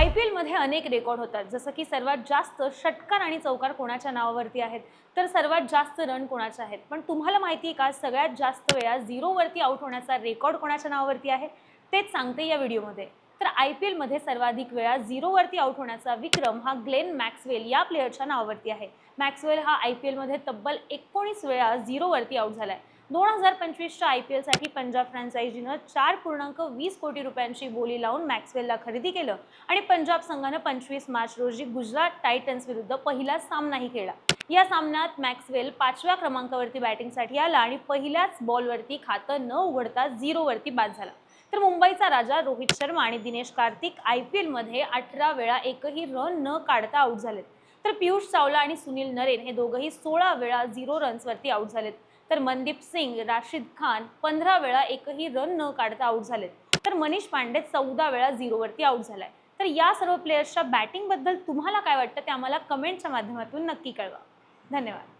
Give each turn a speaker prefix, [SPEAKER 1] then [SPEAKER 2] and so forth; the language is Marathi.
[SPEAKER 1] आय पी एलमध्ये अनेक रेकॉर्ड होतात. जसं की सर्वात जास्त षटकार आणि चौकार कोणाच्या नावावरती आहेत? तर सर्वात जास्त रन कोणाचे आहेत? पण तुम्हाला माहिती आहे का सगळ्यात जास्त वेळा झिरोवरती आउट होण्याचा रेकॉर्ड कोणाच्या नावावरती आहे? तेच सांगते या व्हिडिओमध्ये तर आय पी एलमध्ये सर्वाधिक वेळा झिरोवरती आउट होण्याचा विक्रम हा ग्लेन मॅक्सवेल या प्लेयरच्या नावावरती आहे. मॅक्सवेल हा आय पी एलमध्ये तब्बल एकोणीस वेळा झिरोवरती आउट झाला आहे दोन हजार पंचवीसच्या आय पी एलसाठी पंजाब फ्रँचायझीनं चार पूर्णांक वीस कोटी रुपयांची बोली लावून मॅक्सवेलला खरेदी केलं आणि पंजाब संघानं पंचवीस मार्च रोजी गुजरात टायटन्स विरुद्ध पहिला सामनाही खेळला. या सामन्यात मॅक्सवेल पाचव्या क्रमांकावरती बॅटिंगसाठी आला आणि पहिल्याच बॉलवरती खातं न उघडता झिरोवरती बाद झाला. तर मुंबईचा राजा रोहित शर्मा आणि दिनेश कार्तिक आय पी एलमध्ये अठरा वेळा एकही रन न काढता आऊट झालेत. तर पियुष चावला आणि सुनील नरेन हे दोघंही सोळा वेळा झिरो रन्सवरती आऊट झालेत. तर मनदीप सिंग राशिद खान पंधरा वेळा एकही रन न काढता आऊट झालेत. तर मनीष पांडे चौदा वेळा झिरोवरती आऊट झालाय. तर या सर्व प्लेयर्सच्या बॅटिंगबद्दल तुम्हाला काय वाटतं ते आम्हाला कमेंटच्या माध्यमातून नक्की कळवा. धन्यवाद.